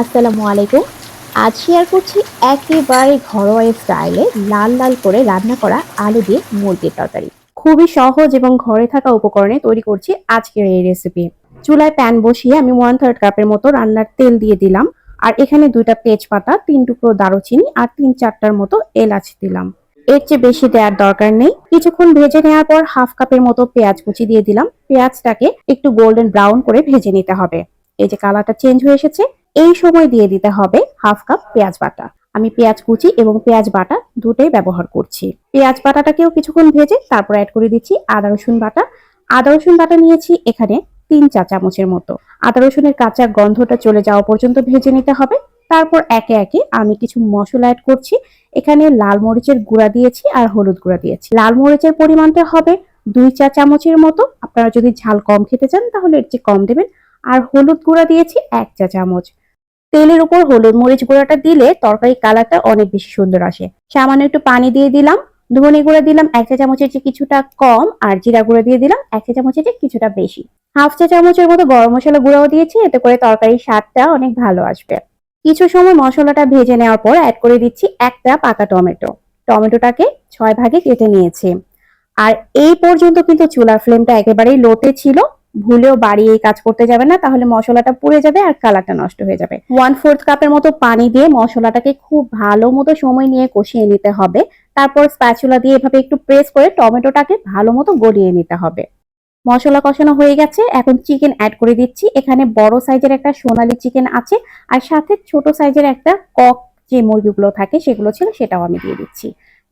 আসসালামু আলাইকুম। আজ শেয়ার করছি একেবারে ঘরোয়া স্টাইলে লাল লাল করে রান্না করা আলু দিয়ে মুরগির তরকারি। খুবই সহজ এবং ঘরে থাকা উপকরণে তৈরি করছি আজকের এই রেসিপি চুলায় প্যান বসিয়ে আমি ওয়ান থার্ড কাপের মতো রান্নার তেল দিয়ে দিলাম। আর এখানে দুইটা তেজপাতা, তিন টুকরো দারুচিনি আর তিন চারটার মতো এলাচ দিলাম। এর চেয়ে বেশি দেওয়ার দরকার নেই। কিছুক্ষণ ভেজে নেওয়ার পর হাফ কাপের মতো পেঁয়াজ কুচি দিয়ে দিলাম। পেঁয়াজটাকে একটু গোল্ডেন ব্রাউন করে ভেজে নিতে হবে। এই যে কালারটা চেঞ্জ হয়ে এসেছে এই সময় দিয়ে দিতে হবে হাফ কাপ পেঁয়াজ বাটা। আমি পেঁয়াজ কুচি এবং পেঁয়াজ বাটা দুটোই ব্যবহার করছি। পেঁয়াজ বাটাটাকেও কিছুক্ষণ ভেজে তারপর অ্যাড করে দিচ্ছি আদা রসুন বাটা। আদা রসুন বাটা নিয়েছি এখানে তিন চা চামচের মতো। আদা রসুনের কাঁচা গন্ধটা চলে যাওয়া পর্যন্ত ভেজে নিতে হবে। তারপর একে একে আমি কিছু মশলা অ্যাড করছি। এখানে লাল মরিচের গুঁড়া দিয়েছি আর হলুদ গুঁড়া দিয়েছি। লাল মরিচের পরিমাণটা হবে দুই চা চামচের মতো। আপনারা যদি ঝাল কম খেতে চান তাহলে এর চেয়ে কম দেবেন। আর হলুদ গুঁড়া দিয়েছি এক চা চামচ। তেলের উপর হলুদ মরিচ গুঁড়াটা দিলে তরকারি কালারটা অনেক বেশি সুন্দর আসে। সামান্য একটু পানি দিয়ে দিলাম, ধনে গুঁড়া দিলাম এক চা চামচের চেয়ে কিছুটা কম আর জিরা গুঁড়া দিয়ে দিলাম এক চা চামচের চেয়ে কিছুটা বেশি। হাফ চা চামচের মতো গরম মশলা গুঁড়াও দিয়েছি, এতে করে তরকারির স্বাদটা অনেক ভালো আসবে। কিছু সময় মশলাটা ভেজে নেওয়ার পর অ্যাড করে দিচ্ছি একটা পাকা টমেটো। টমেটোটাকে ছয় ভাগে কেটে নিয়েছি। আর এই পর্যন্ত কিন্তু চুলার ফ্লেমটা একেবারেই লোতে ছিল ভুলেও বাড়িয়ে এই কাজ করতে যাবে না, তাহলে মশলাটা পুড়ে যাবে আর কালারটা নষ্ট হয়ে যাবে। ওয়ান ফোর্থ কাপের মতো পানি দিয়ে মশলাটাকে খুব ভালো মতো সময় নিয়ে কষিয়ে নিতে হবে। তারপর স্প্যাচুলা দিয়ে এভাবে একটু প্রেস করে টমেটোটাকে ভালো মতো গলিয়ে নিতে হবে। মশলা কষানো হয়ে গেছে, এখন চিকেন অ্যাড করে দিচ্ছি। এখানে বড় সাইজের একটা সোনালি চিকেন আছে আর সাথে ছোট সাইজের একটা কক যে মুরগিগুলো থাকে সেগুলো ছিল সেটাও আমি দিয়ে দিচ্ছি।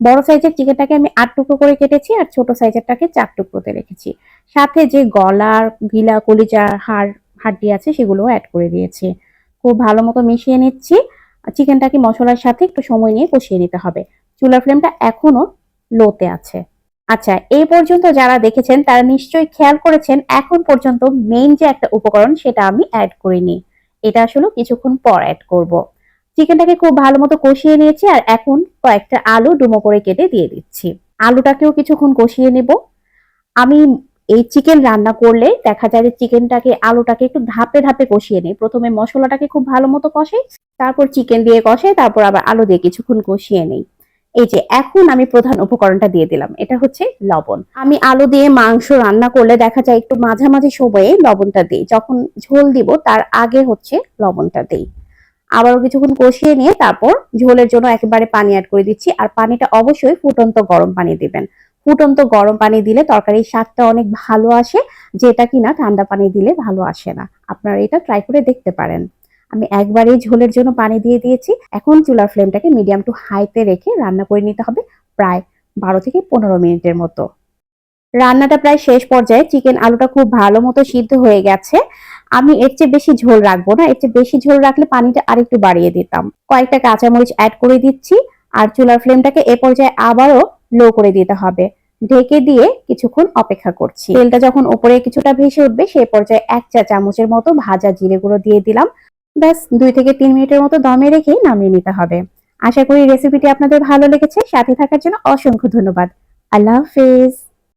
বড় সাইজের চিকেনটাকে আমি আট টুকরো করে কেটেছি আর ছোট সাইজেরটাকে চার টুকরোতে রেখেছি। সাথে যে গলার গিলা কলিজা হাড় হাড্ডি আছে সেগুলোও অ্যাড করে দিয়েছি। খুব ভালো মতো মিশিয়ে নিচ্ছি। চিকেনটাকে মশলার সাথে একটু সময় নিয়ে কষিয়ে নিতে হবে। চুলার ফ্লেমটা এখনও লোতে আছে। আচ্ছা এই পর্যন্ত যারা দেখেছেন তারা নিশ্চয়ই খেয়াল করেছেন, এখন পর্যন্ত মেইন যে একটা উপকরণ সেটা আমি অ্যাড করিনি। এটা আসলে কিছুক্ষণ পর অ্যাড করব। চিকেনটাকে খুব ভালো মতো কষিয়ে নিয়েছি আর এখন কয়েকটা আলু ডুমো করে কেটে দিয়ে দিচ্ছি। আলুটাকেও কিছুক্ষণ কষিয়ে নেব। আমি এই চিকেন রান্না করলে দেখা যায় যে চিকেনটাকে, আলুটাকে একটু ধাপে ধাপে কষিয়ে নিই। প্রথমে মশলাটাকে খুব ভালো মতো কষাই তারপর চিকেন দিয়ে কষাই তারপর আবার আলু দিয়ে কিছুক্ষণ কষিয়ে নেই। এই যে এখন আমি প্রধান উপকরণটা দিয়ে দিলাম, এটা হচ্ছে লবণ। আমি আলু দিয়ে মাংস রান্না করলে দেখা যায় একটু মাঝামাঝি সময়ে লবণটা দিই। যখন ঝোল দিব, তার আগে হচ্ছে লবণটা দিই। আবারও কিছুক্ষণ কষিয়ে নিয়ে তারপর ঝোলের জন্য একেবারে পানি অ্যাড করে দিচ্ছি। আর পানিটা অবশ্যই ফুটন্ত গরম পানি দিবেন। ফুটন্ত গরম পানি দিলে তরকারির স্বাদটা অনেক ভালো আসে, যেটা কিনা ঠান্ডা পানি দিলে ভালো আসে না। আপনারা এটা ট্রাই করে দেখতে পারেন। আমি একবারেই ঝোলের জন্য পানি দিয়ে দিয়েছি। এখন চুলার ফ্লেমটাকে মিডিয়াম টু হাইতে রেখে রান্না করে নিতে হবে প্রায় বারো থেকে পনেরো মিনিটের মতো। রান্নাটা প্রায় শেষ পর্যায়ে চিকেন আলুটা খুব ভালো মতো সিদ্ধ হয়ে গেছে। আমি এর চেয়ে বেশি ঝোল রাখব না। এর চেয়ে বেশি ঝোল রাখলে পানিটা আরেকটু বাড়িয়ে দিতাম। কয়েকটা কাঁচামরিচ অ্যাড করে দিচ্ছি আর চুলার ফ্লেমটাকে এ পর্যায়ে আবারও লো করে দিতে হবে। ঢেকে দিয়ে কিছুক্ষণ অপেক্ষা করছি। তেলটা যখন উপরে কিছুটা ভেসে উঠবে সেই পর্যায়ে এক চা চামচের মতো ভাজা জিরে গুঁড়ো দিয়ে দিলাম। ব্যাস, দুই থেকে তিন মিনিটের মতো দমে রেখে নামিয়ে নিতে হবে। আশা করি রেসিপিটি আপনাদের ভালো লেগেছে। সাথে থাকার জন্য অসংখ্য ধন্যবাদ। আল্লাহ হাফেজ।